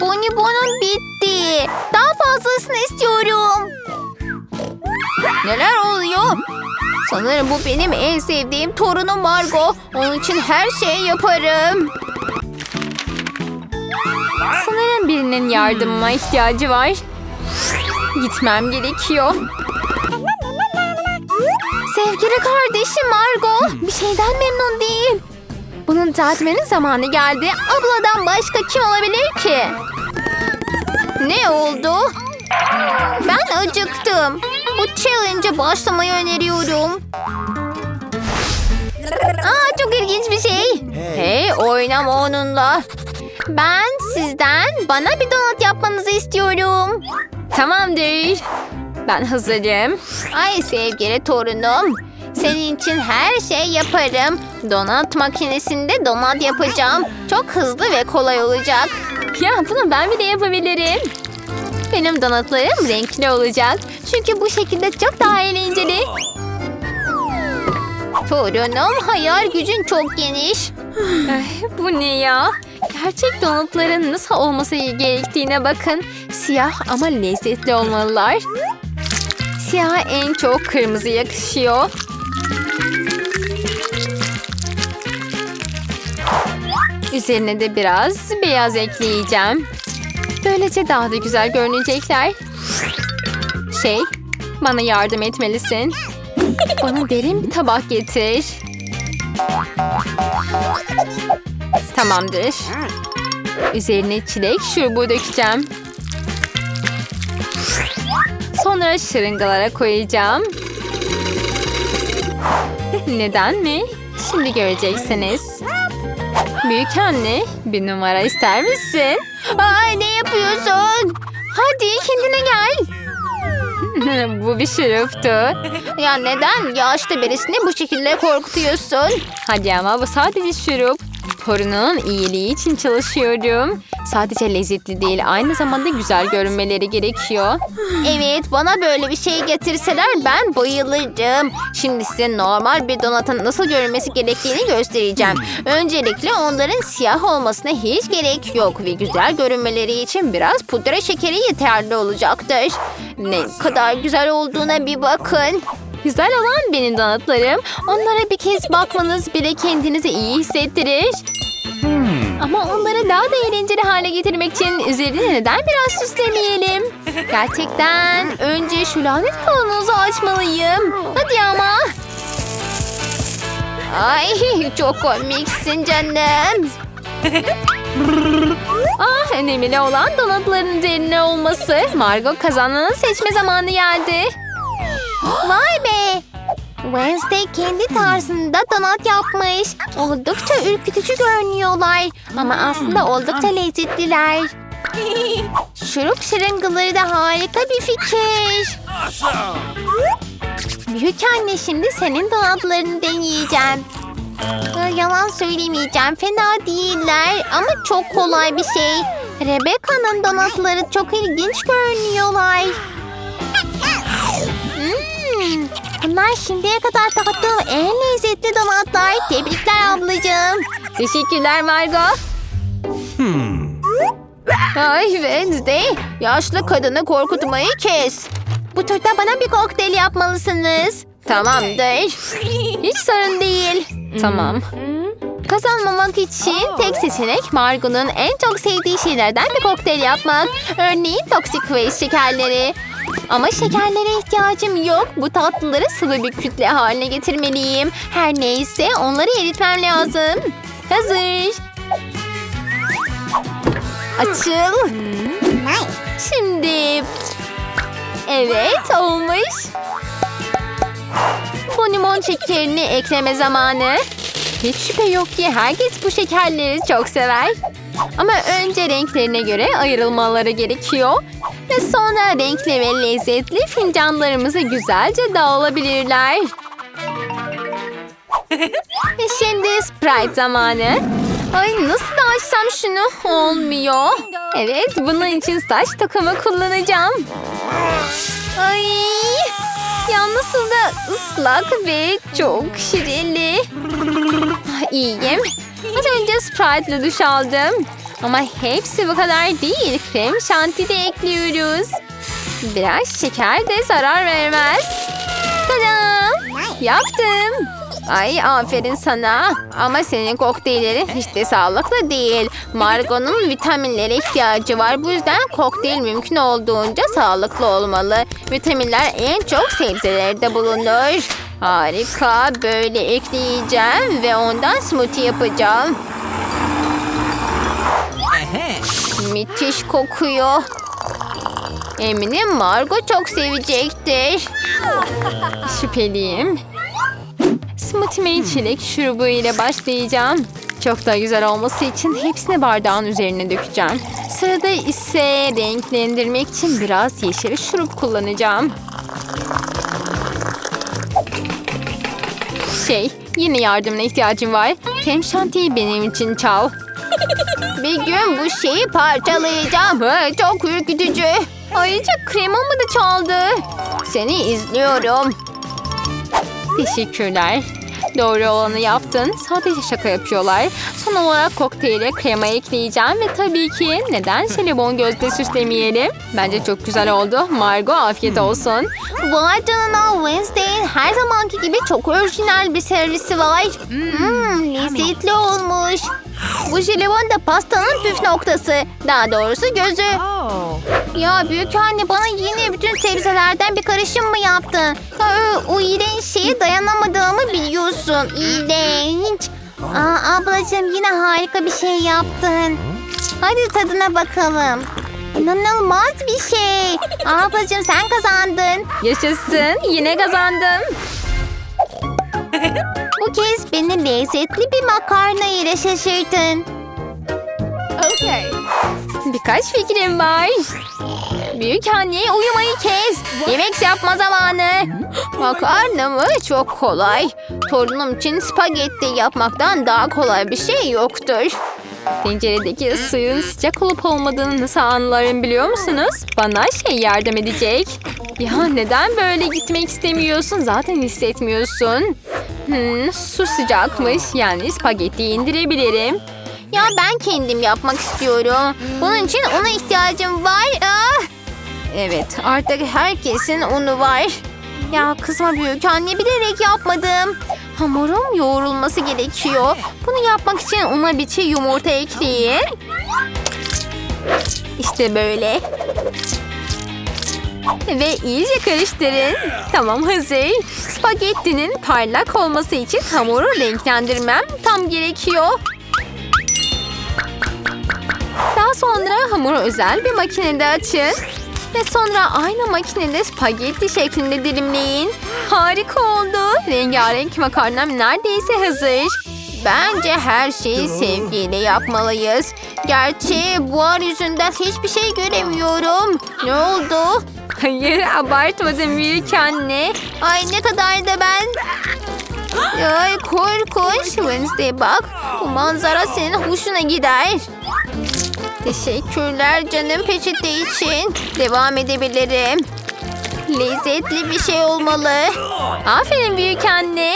Bonibon'un bitti. Daha fazlasını istiyorum. Neler oluyor? Sanırım bu benim en sevdiğim torunum Margot. Onun için her şeyi yaparım. Sanırım birinin yardımıma ihtiyacı var. Gitmem gerekiyor. Sevgili kardeşim Margot bir şeyden memnun değil. Bunun tatminin zamanı geldi. Abladan başka kim olabilir ki? Ne oldu? Ben acıktım. Bu challenge'a başlamayı öneriyorum. Aa çok ilginç bir şey. Hey oynama onunla. Ben sizden bana bir donut yapmanızı istiyorum. Tamamdır. Ben hazırım. Ay sevgili torunum. Senin için her şey yaparım. Donat makinesinde donat yapacağım. Çok hızlı ve kolay olacak. Ya bunu ben bile yapabilirim. Benim donatlarım renkli olacak. Çünkü bu şekilde çok daha eğlenceli. Torunum hayal gücün çok geniş. bu ne ya? Gerçek donutların nasıl olması gerektiğine bakın. Siyah ama lezzetli olmalılar. Siyah en çok kırmızı yakışıyor. Üzerine de biraz beyaz ekleyeceğim. Böylece daha da güzel görünecekler. Şey, bana yardım etmelisin. Bana derin bir tabak getir. Tamamdır. Üzerine çilek şurubu dökeceğim. Sonra şırıngalara koyacağım. Neden mi? Şimdi göreceksiniz. Büyük anne, bir numara ister misin? Ay ne yapıyorsun? Hadi kendine gel. bu bir şuruptu. Ya neden yaşlı birisini bu şekilde korkutuyorsun? Hadi ama bu sadece şurup. Torunun iyiliği için çalışıyorum. Sadece lezzetli değil, aynı zamanda güzel görünmeleri gerekiyor. Evet, bana böyle bir şey getirseler ben bayılırdım. Şimdi size normal bir donatın nasıl görünmesi gerektiğini göstereceğim. Öncelikle onların siyah olmasına hiç gerek yok ve güzel görünmeleri için biraz pudra şekeri yeterli olacaktır. Ne kadar güzel olduğuna bir bakın. Güzel olan benim donatlarım. Onlara bir kez bakmanız bile kendinizi iyi hissettirir. Ama onları daha da eğlenceli hale getirmek için üzerine neden biraz süslemeyelim? Gerçekten önce şu lanet kavanozu açmalıyım. Hadi ama. Ay çok komiksin canım. ah önemli olan donatların üzerine olması. Margot kazananı seçme zamanı geldi. Vay be! Wednesday kendi tarzında donat yapmış. Oldukça ürkütücü görünüyorlar. Ama aslında oldukça lezzetliler. Şurup şırıngaları da harika bir fikir. Büyük anne şimdi senin donatlarını deneyeceğim. Yalan söylemeyeceğim. Fena değiller ama çok kolay bir şey. Rebecca'nın donatları çok ilginç görünüyorlar. Hmm, bunlar şimdiye kadar tattığım en lezzetli donatlar. Tebrikler ablacığım. Teşekkürler Margot. Ay Wednesday, yaşlı kadını korkutmayı kes. Bu turda bana bir kokteyl yapmalısınız. Tamamdır. Hiç sorun değil. Tamam. Kazanmamak için tek seçenek Margot'un en çok sevdiği şeylerden bir kokteyl yapmak. Örneğin Toxic Waste şekerleri. Ama şekerlere ihtiyacım yok. Bu tatlıları sıvı bir kütle haline getirmeliyim. Her neyse onları eritmem lazım. Hazır. Açıl. Şimdi. Evet olmuş. Bu limon şekerini ekleme zamanı. Hiç şüphe yok ki herkes bu şekerleri çok sever. Ama önce renklerine göre ayrılmaları gerekiyor. Ve sonra renkli ve lezzetli fincanlarımızı güzelce dağılabilirler. ve şimdi Sprite zamanı. Ay nasıl da açsam şunu? Olmuyor. Evet bunun için saç takımı kullanacağım. Ay ya nasıl da ıslak ve çok şirinli. Ah, İyiyim. Az önce Sprite ile duş aldım. Ama hepsi bu kadar değil. Krem şanti de ekliyoruz. Biraz şeker de zarar vermez. Tadam! Yaptım. Ay aferin sana. Ama senin kokteyllerin hiç de sağlıklı değil. Margot'un vitaminlere ihtiyacı var. Bu yüzden kokteyl mümkün olduğunca sağlıklı olmalı. Vitaminler en çok sebzelerde bulunur. Harika. Böyle ekleyeceğim ve ondan smoothie yapacağım. Müthiş kokuyor. Eminim Margot çok sevecektir. Şüpheliyim. Smoothie'me çilek şurubu ile başlayacağım. Çok daha güzel olması için hepsini bardağın üzerine dökeceğim. Sırada ise renklendirmek için biraz yeşil şurup kullanacağım. Şey, yine yardımına ihtiyacım var. Krem şantiyi benim için çal. Bir gün bu şeyi parçalayacağım. Çok ürkütücü. Ayrıca kremamı da çaldı. Seni izliyorum. Teşekkürler. Doğru olanı yaptın. Sadece şaka yapıyorlar. Son olarak kokteyle krema ekleyeceğim ve tabii ki neden jelibon gözde süslemeyelim? Bence çok güzel oldu. Margot afiyet olsun. Vay canına Wednesday'in her zamanki gibi çok orijinal bir servisi var. Hmm, lezzetli olmuş. Bu jelibon da pastanın püf noktası. Daha doğrusu gözü. Ya büyük anne bana yine bütün sebzelerden bir karışım mı yaptın? Ya, o iğrenç şeye dayanamadığımı biliyorsun. İğrenç. Aa, ablacığım yine harika bir şey yaptın. Hadi tadına bakalım. İnanılmaz bir şey. Ablacığım sen kazandın. Yaşasın yine kazandım. Bu kez beni lezzetli bir makarna ile şaşırtın. Birkaç fikrim var. Büyük anne uyumayı kes. Yemek yapma zamanı. Makarna mı? Çok kolay. Torunum için spagetti yapmaktan daha kolay bir şey yoktur. Tenceredeki suyun sıcak olup olmadığını nasıl anlarım biliyor musunuz? Bana şey yardım edecek. Ya neden böyle gitmek istemiyorsun? Zaten hissetmiyorsun. Hmm, su sıcakmış. Yani spagetti indirebilirim. Ya ben kendim yapmak istiyorum. Bunun için ona ihtiyacım var. Ah! Evet artık herkesin unu var. Ya kızma büyük anne bilerek yapmadım. Hamurum yoğrulması gerekiyor. Bunu yapmak için una bir çiğ yumurta ekleyin. İşte böyle. Ve iyice karıştırın. Tamam hazır. Spagettinin parlak olması için hamuru renklendirmem tam gerekiyor. Daha sonra hamuru özel bir makinede açın. Ve sonra aynı makinede spagetti şeklinde dilimleyin. Harika oldu. Rengarenk makarnam neredeyse hazır. Bence her şeyi sevgiyle yapmalıyız. Gerçi buhar yüzünden hiçbir şey göremiyorum. Ne oldu? Hayır abartmadım büyük anne. Ay ne kadar da ben. Ay korkunç. Wednesday bak. Bu manzara senin hoşuna gider. Teşekkürler canım peçete için. Devam edebilirim. Lezzetli bir şey olmalı. Aferin büyük anne.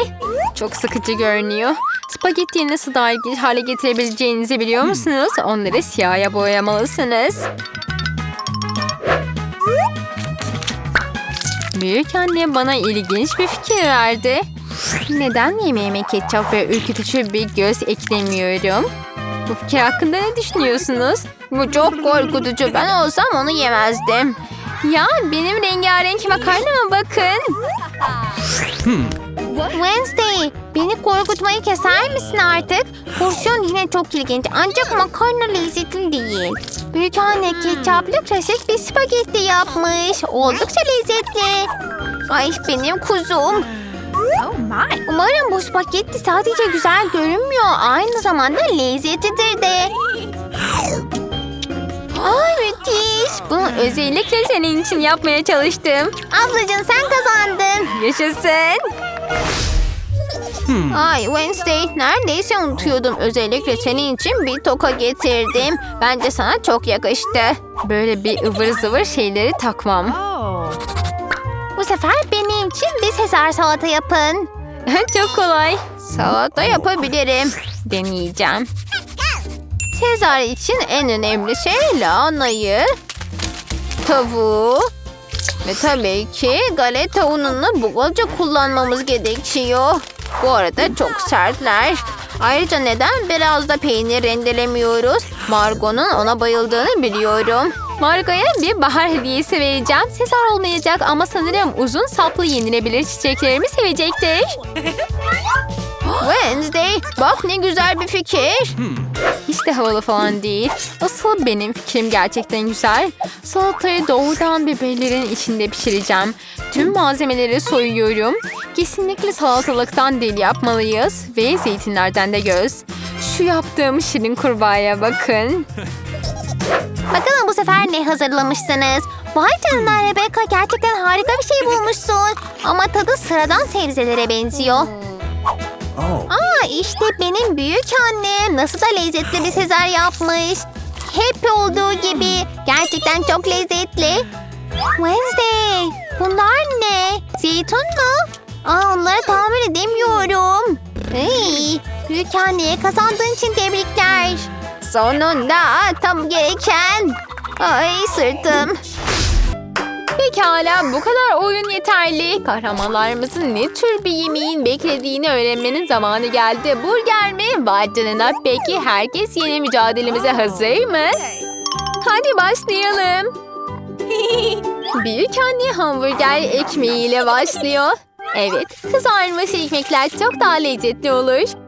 Çok sıkıcı görünüyor. Spagettiyi nasıl daha ilginç hale getirebileceğinizi biliyor musunuz? Onları siyaha boyamalısınız. Büyük anne bana ilginç bir fikir verdi. Neden yemeğime ketçap ve ürkütücü bir göz eklemiyorum? Fikir hakkında ne düşünüyorsunuz? Bu çok korkutucu. Ben olsam onu yemezdim. Ya benim rengarenk makarnama bakın. Wednesday, beni korkutmayı keser misin artık? Porsiyon yine çok ilginç ancak makarna lezzetli değil. Büyük anne ketçaplı klasik bir spagetti yapmış. Oldukça lezzetli. Ay benim kuzum. Umarım bu spagetti sadece güzel görünmüyor. Aynı zamanda lezzetlidir de. Ay müthiş. Bunu özellikle senin için yapmaya çalıştım. Ablacığım sen kazandın. Yaşasın. Ay Wednesday neredeyse unutuyordum. Özellikle senin için bir toka getirdim. Bence sana çok yakıştı. Böyle bir ıvır zıvır şeyleri takmam. Bu sefer benim için bir sezar salata yapın. Çok kolay. Salata yapabilirim. Deneyeceğim. Sezar için en önemli şey lahanayı, tavuğu ve tabii ki galeta ununu bolca kullanmamız gerekiyor. Bu arada çok sertler. Ayrıca neden biraz da peynir rendelemiyoruz? Margot'un ona bayıldığını biliyorum. Margot'a bir bahar hediyesi vereceğim. Sezar olmayacak ama sanırım uzun saplı yenilebilir çiçeklerimi sevecektir. Wednesday, bak ne güzel bir fikir. Hiç de havalı falan değil. Asıl benim fikrim gerçekten güzel. Salatayı doğrudan biberlerin içinde pişireceğim. Tüm malzemeleri soyuyorum. Kesinlikle salatalıktan dil yapmalıyız. Ve zeytinlerden de göz. Şu yaptığım şirin kurbağaya bakın. Bakalım bu sefer ne hazırlamışsınız? Vay canına Rebecca gerçekten harika bir şey bulmuşsun. Ama tadı sıradan sebzelere benziyor. Aa işte benim büyük annem nasıl da lezzetli bir sezar yapmış. Hep olduğu gibi gerçekten çok lezzetli. Wednesday bunlar ne? Zeytin mu? Aa onları tahmin edemiyorum. Hey, büyük anneye kazandığın için tebrikler. Sonunda tam gereken. Ay sırtım. Pekala bu kadar oyun yeterli. Kahramanlarımızın ne tür bir yemeğin beklediğini öğrenmenin zamanı geldi. Burger mi? Vay canına. Peki herkes yeni mücadelemize hazır mı? Hadi başlayalım. Büyük anne hamburger ekmeğiyle başlıyor. Evet, kızarmış ekmekler çok daha lezzetli olur.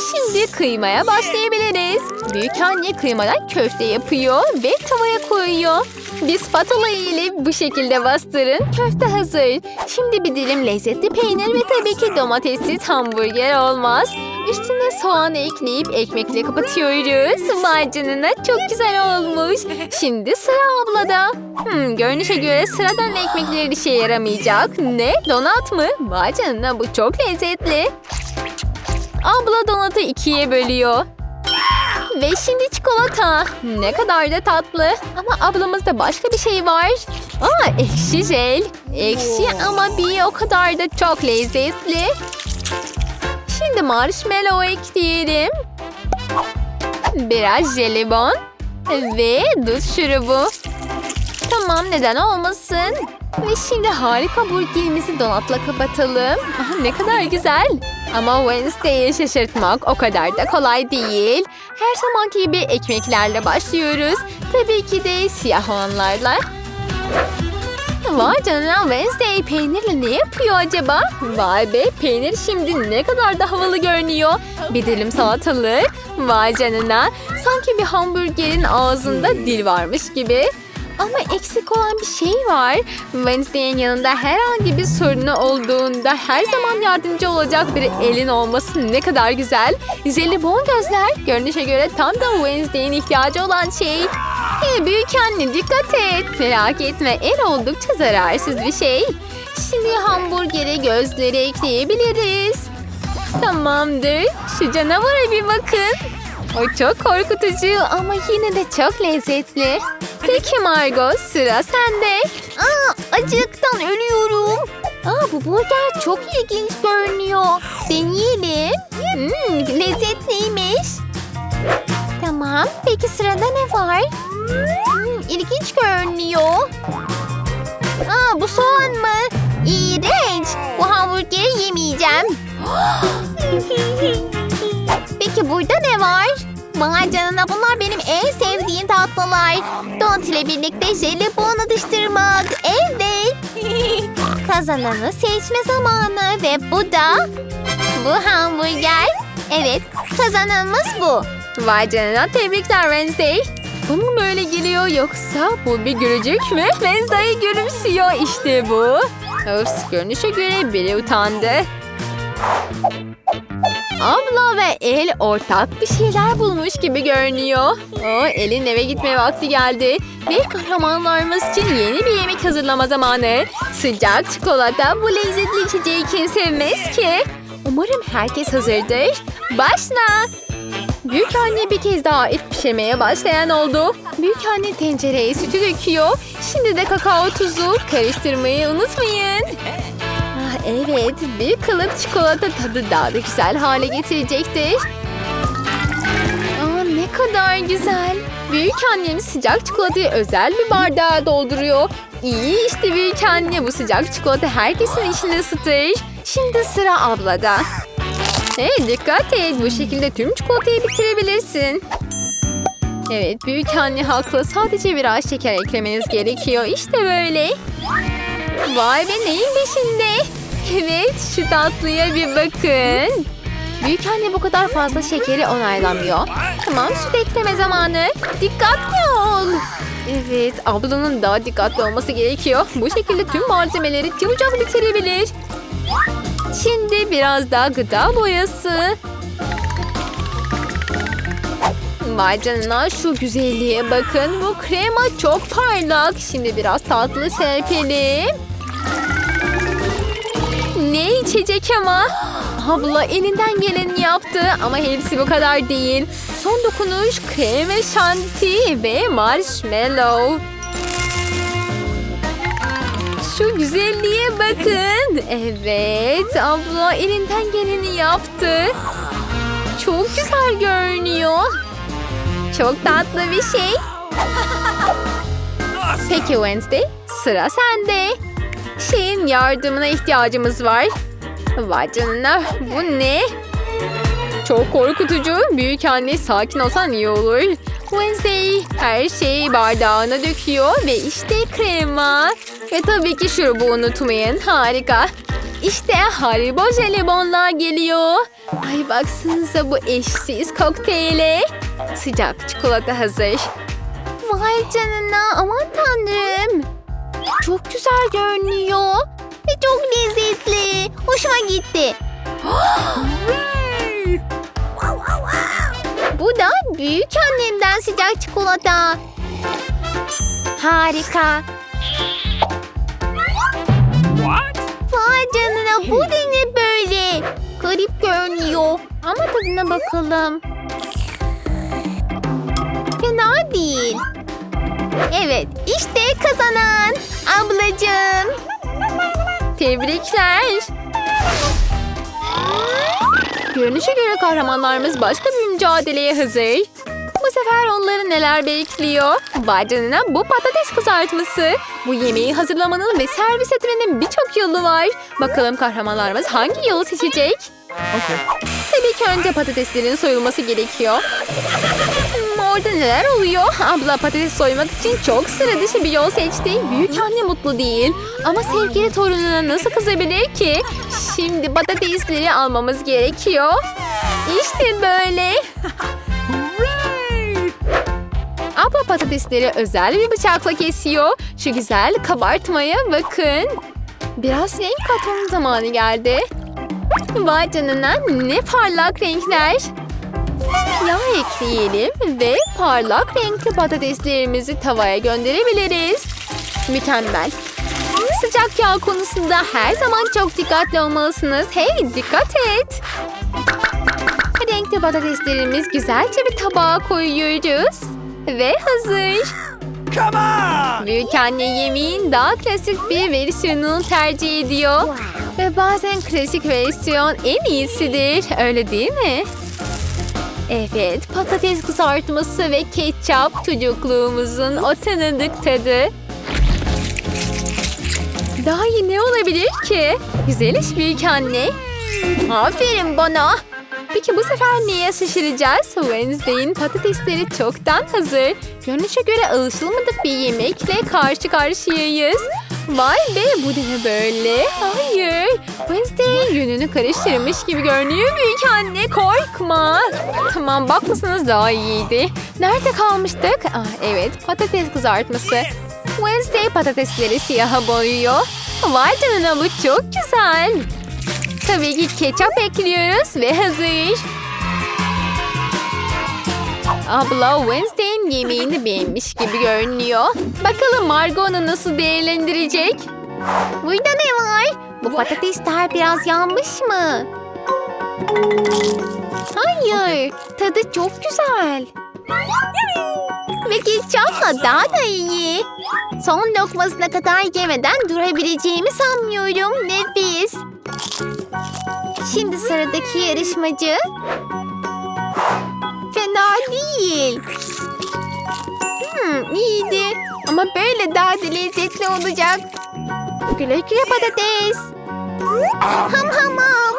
Şimdi kıymaya başlayabiliriz. Büyük anne kıymadan köfte yapıyor ve tavaya koyuyor. Bir spatula ile bu şekilde bastırın. Köfte hazır. Şimdi bir dilim lezzetli peynir ve tabii ki domatessiz hamburger olmaz. Üstüne soğan ekleyip ekmekle kapatıyoruz. Vay canına çok güzel olmuş. Şimdi sıra ablada. Hmm, görünüşe göre sıradan ekmekler işe yaramayacak. Ne? Donat mı? Vay canına bu çok lezzetli. Abla donatı ikiye bölüyor. Ve şimdi çikolata. Ne kadar da tatlı. Ama ablamızda başka bir şey var. Aa ekşi jel. Ekşi ama bir o kadar da çok lezzetli. Şimdi marshmallow ekleyelim. Biraz jelibon. Ve dut şurubu. Tamam neden olmasın. Ve şimdi harika burgerimizi donatla kapatalım. Ne kadar güzel. Ama Wednesday'i şaşırtmak o kadar da kolay değil. Her zamanki gibi ekmeklerle başlıyoruz. Tabii ki de siyah olanlarla. Vay canına Wednesday peynirle ne yapıyor acaba? Vay be peynir şimdi ne kadar da havalı görünüyor. Bir dilim salatalık. Vay canına. Sanki bir hamburgerin ağzında dil varmış gibi. Ama eksik olan bir şey var. Wednesday'in yanında herhangi bir sorunu olduğunda her zaman yardımcı olacak bir elin olması ne kadar güzel. Jelibon gözler. Görünüşe göre tam da Wednesday'in ihtiyacı olan şey. Hey büyük anne dikkat et. Merak etme el oldukça zararsız bir şey. Şimdi hamburgere gözleri ekleyebiliriz. Tamamdır. Şu canavara bir bakın. O çok korkutucu ama yine de çok lezzetli. Peki Margot sıra sende. Aa acıktan ölüyorum. Aa bu burger çok ilginç görünüyor. Deneyelim. Hmm, lezzetliymiş. Tamam. Peki sırada ne var? Hmm, ilginç görünüyor. Aa bu soğan mı? İğrenç. Bu hamburgeri yemeyeceğim. Peki burada ne var? Vay canına bunlar benim en sevdiğim tatlılar. Donut ile birlikte jelibon atıştırmak. Evet. Kazananı seçme zamanı ve bu da bu hamburger. Evet kazananımız bu. Vay canına tebrikler Wednesday. Bana mı böyle geliyor yoksa bu bir gülücük mü? Wednesday gülümsüyor işte bu. Ups görünüşe göre biri utandı. Abla ve El ortak bir şeyler bulmuş gibi görünüyor. O El'in eve gitme vakti geldi. Ve kahramanlarımız için yeni bir yemek hazırlama zamanı. Sıcak çikolata bu lezzetli içeceği kim sevmez ki? Umarım herkes hazırdır. Başla. Büyük anne bir kez daha et pişirmeye başlayan oldu. Büyük anne tencereye sütü döküyor. Şimdi de kakao tuzu karıştırmayı unutmayın. Evet, bir kalıp çikolata tadı daha da güzel hale getirecektir. Aa, Ne kadar güzel. Büyük annem sıcak çikolatayı özel bir bardağa dolduruyor. İyi işte büyük anne bu sıcak çikolata herkesin içini ısıtır. Şimdi sıra ablada. Hey dikkat et bu şekilde tüm çikolatayı bitirebilirsin. Evet büyük anne haklı sadece biraz şeker eklemeniz gerekiyor işte böyle. Vay be neyin peşinde? Evet şu tatlıya bir bakın. Büyük anne bu kadar fazla şekeri onaylamıyor. Tamam süt ekleme zamanı. Dikkatli ol. Evet ablanın daha dikkatli olması gerekiyor. Bu şekilde tüm malzemeleri çabucak bitirebilir. Şimdi biraz daha gıda boyası. Vay şu güzelliğe bakın. Bu krema çok parlak. Şimdi biraz tatlı serpelim. Ne içecek ama? Abla elinden geleni yaptı ama hepsi bu kadar değil. Son dokunuş kreme şanti ve marshmallow. Şu güzelliğe bakın. Evet abla elinden geleni yaptı. Çok güzel görünüyor. Çok tatlı bir şey. Peki Wednesday sıra sende. Şeyin yardımına ihtiyacımız var. Vay canına bu ne? Çok korkutucu. Büyük anne sakin olsan iyi olur. Wednesday her şeyi bardağına döküyor ve işte krema. Ve tabii ki şurubu unutmayın. Harika. İşte haribo jelibonlar geliyor. Ay baksanıza bu eşsiz kokteyle. Sıcak çikolata hazır. Vay canına aman tanrım. Çok güzel görünüyor. Ve çok lezzetli. Hoşuma gitti. Bu da büyük annemden sıcak çikolata. Harika. Vay canına bu da ne böyle? Garip görünüyor. Ama tadına bakalım. Fena değil. Evet işte kazanan ablacığım. Tebrikler. Görünüşe göre kahramanlarımız başka bir mücadeleye hazır. Bu sefer onları neler bekliyor? Vay canına bu patates kızartması. Bu yemeği hazırlamanın ve servis etmenin birçok yolu var. Bakalım kahramanlarımız hangi yolu seçecek? Tabii ki önce patateslerin soyulması gerekiyor. Orada neler oluyor? Abla patates soymak için çok sıra dışı bir yol seçti. Büyük anne mutlu değil. Ama sevgili torununa nasıl kızabilir ki? Şimdi patatesleri almamız gerekiyor. İşte böyle. Abla patatesleri özel bir bıçakla kesiyor. Şu güzel kabartmaya bakın. Biraz renk katmanın zamanı geldi. Vay canına ne parlak renkler. Yağ ekleyelim ve parlak renkli patateslerimizi tavaya gönderebiliriz. Mükemmel. Sıcak yağ konusunda her zaman çok dikkatli olmalısınız. Hey dikkat et. Renkli patateslerimiz güzelce bir tabağa koyuyoruz. Ve hazır. Come on! Büyük anne yemeğin daha klasik bir versiyonunu tercih ediyor. Ve bazen klasik versiyon en iyisidir. Öyle değil mi? Evet, patates kızartması ve ketçap çocukluğumuzun o tanıdık tadı. Daha iyi ne olabilir ki? Güzel iş büyük anne. Aferin bana. Peki bu sefer neye şaşıracağız? Wednesday'in patatesleri çoktan hazır. Görünüşe göre alışılmadık bir yemekle karşı karşıyayız. Vay be bu ne böyle? Hayır. Wednesday yönünü karıştırmış gibi görünüyor büyük anne. Korkma. Tamam bakmasanız daha iyiydi. Nerede kalmıştık? Ah, evet patates kızartması. Wednesday patatesleri siyaha boyuyor. Vay canına bu çok güzel. Tabii ki ketçap ekliyoruz ve hazır. Abla Wednesday'in yemeğini beğenmiş gibi görünüyor. Bakalım Margot onu nasıl değerlendirecek? Burada ne var? Bu patatesler biraz yanmış mı? Hayır. Tadı çok güzel. Ve ketçapla daha da iyi. Son lokmasına kadar yemeden durabileceğimi sanmıyorum. Nefis. Şimdi sıradaki yarışmacı. Fena değil. Hmm, iyiydi. Ama böyle daha da lezzetli olacak. Güle güle patates. Ham ham ham.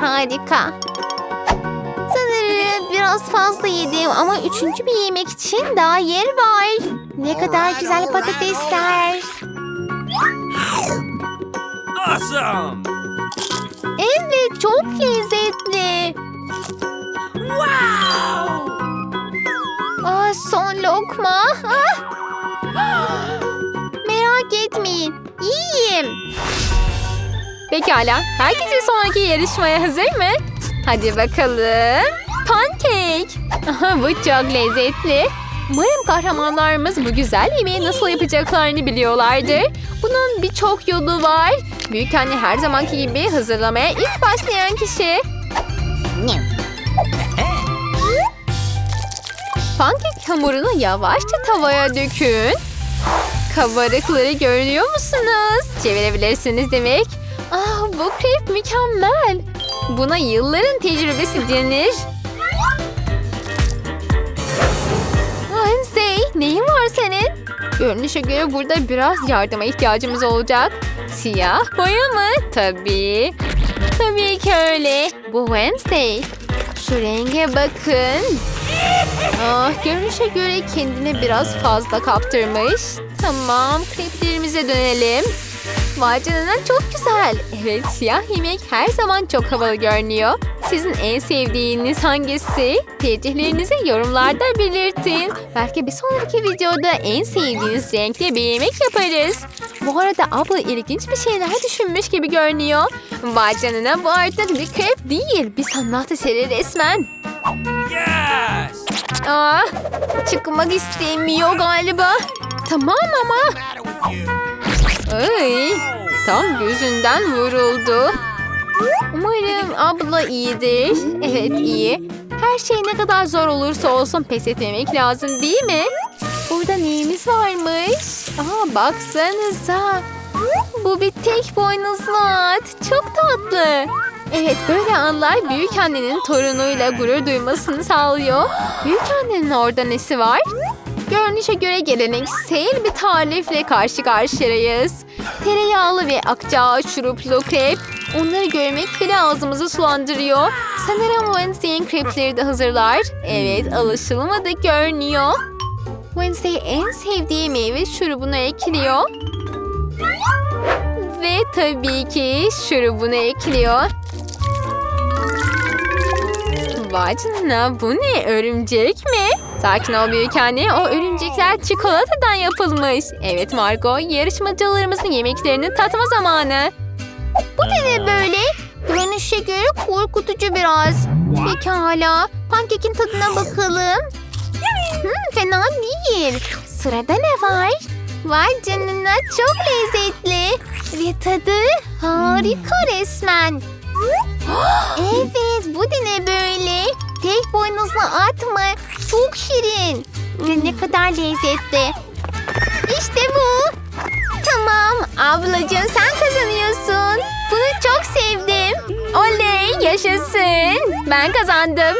Harika. Sanırım biraz fazla yedim ama üçüncü bir yemek için daha yer var. Ne kadar güzel patatesler. Awesome! Evet çok lezzetli. Wow! Aa, son lokma. Ah! Merak etmeyin. İyiyim. Pekala. Herkes bir sonraki yarışmaya hazır mı? Hadi bakalım. Pancake. Aha, bu çok lezzetli. Umarım kahramanlarımız bu güzel yemeği nasıl yapacaklarını biliyorlardır. Bunun birçok yolu var. Büyük anne her zamanki gibi hazırlamaya ilk başlayan kişi. Pankek hamurunu yavaşça tavaya dökün. Kabarıkları görüyor musunuz? Çevirebilirsiniz demek. Ah bu krep mükemmel. Buna yılların tecrübesi denir. Wednesday neyin var senin? Görünüşe göre burada biraz yardıma ihtiyacımız olacak. Siyah boya mı? Tabii. Tabii ki öyle. Bu Wednesday. Şu renge bakın. Ah, görünüşe göre kendine biraz fazla kaptırmış. Tamam, kreplerimize dönelim. Vay çok güzel. Evet, siyah yemek her zaman çok havalı görünüyor. Sizin en sevdiğiniz hangisi? Tercihlerinizi yorumlarda belirtin. Belki bir sonraki videoda en sevdiğiniz renkte bir yemek yaparız. Bu arada abla ilginç bir şeyler düşünmüş gibi görünüyor. Vay bu artık bir krep değil, bir sanat eseri resmen. Yes! Aa, çıkmak istemiyor galiba. Tamam ama. Ay, tam gözünden vuruldu. Umarım abla iyidir. Evet iyi. Her şey ne kadar zor olursa olsun pes etmemek lazım değil mi? Burada neyimiz varmış? Aa baksanıza. Bu bir tek boynuzlu at. Çok tatlı. Evet böyle anlar büyük annenin torunuyla gurur duymasını sağlıyor. Büyük annenin orada nesi var? Görünüşe göre geleneksel bir tarifle karşı karşıyayız. Tereyağlı ve akçaağ şuruplu krep. Onları görmek bile ağzımızı sulandırıyor. Sanırım Wednesday'in krepleri de hazırlar. Evet alışılmadık görünüyor. Wednesday en sevdiği meyve şurubunu ekliyor. Ve tabii ki şurubunu ekliyor. Vay canına bu ne örümcek mi? Sakin ol büyük anne o örümcekler çikolatadan yapılmış. Evet Margot yarışmacılarımızın yemeklerini tatma zamanı. Bu da ne böyle? Görünüşe göre korkutucu biraz. Pekala. Pankekin tadına bakalım. Hmm, fena değil. Sırada ne var? Vay canına çok lezzetli. Ve tadı harika resmen. Evet bu da ne böyle? Tek boynuzlu at mı? Çok şirin. Ne kadar lezzetli. İşte bu. Tamam ablacığım sen kazanıyorsun. Bunu çok sevdim. Oley yaşasın. Ben kazandım.